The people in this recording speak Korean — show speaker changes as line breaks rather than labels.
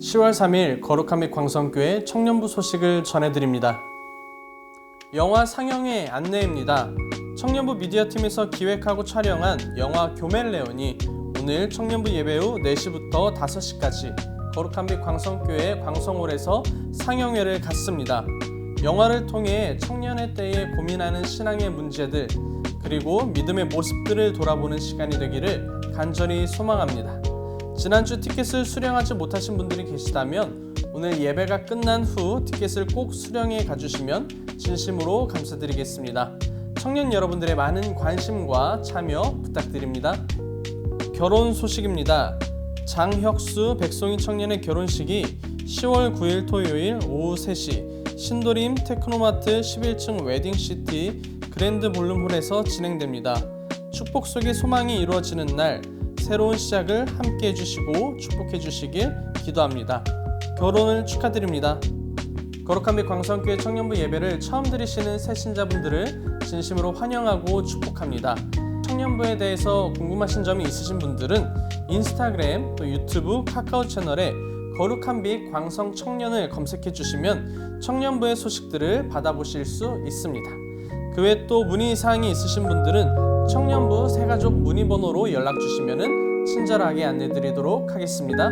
(10월 3일) 거룩한 및 광성교회 청년부 소식을 전해드립니다. 영화 상영회 안내입니다. 청년부 미디어팀에서 기획하고 촬영한 영화 교멜레온이 오늘 청년부 예배 후 4시부터 5시까지 거룩한 빛 광성교회 광성홀에서 상영회를 갖습니다. 영화를 통해 청년의 때에 고민하는 신앙의 문제들 그리고 믿음의 모습들을 돌아보는 시간이 되기를 간절히 소망합니다. 지난주 티켓을 수령하지 못하신 분들이 계시다면 오늘 예배가 끝난 후 티켓을 꼭 수령해 가주시면 진심으로 감사드리겠습니다. 청년 여러분들의 많은 관심과 참여 부탁드립니다. 결혼 소식입니다. 장혁수 백송이 청년의 결혼식이 10월 9일 토요일 오후 3시 신도림 테크노마트 11층 웨딩시티 그랜드 볼룸홀에서 진행됩니다. 축복 속의 소망이 이루어지는 날 새로운 시작을 함께 해주시고 축복해 주시길 기도합니다. 결혼을 축하드립니다. 거룩한 빛 광성교회 청년부 예배를 처음 들으시는 새 신자분들을 진심으로 환영하고 축복합니다. 청년부에 대해서 궁금하신 점이 있으신 분들은 인스타그램 또 유튜브 카카오 채널에 거룩한 빛 광성 청년을 검색해 주시면 청년부의 소식들을 받아보실 수 있습니다. 그 외 또 문의 사항이 있으신 분들은 청년부 새가족 문의 번호로 연락 주시면 친절하게 안내 드리도록 하겠습니다.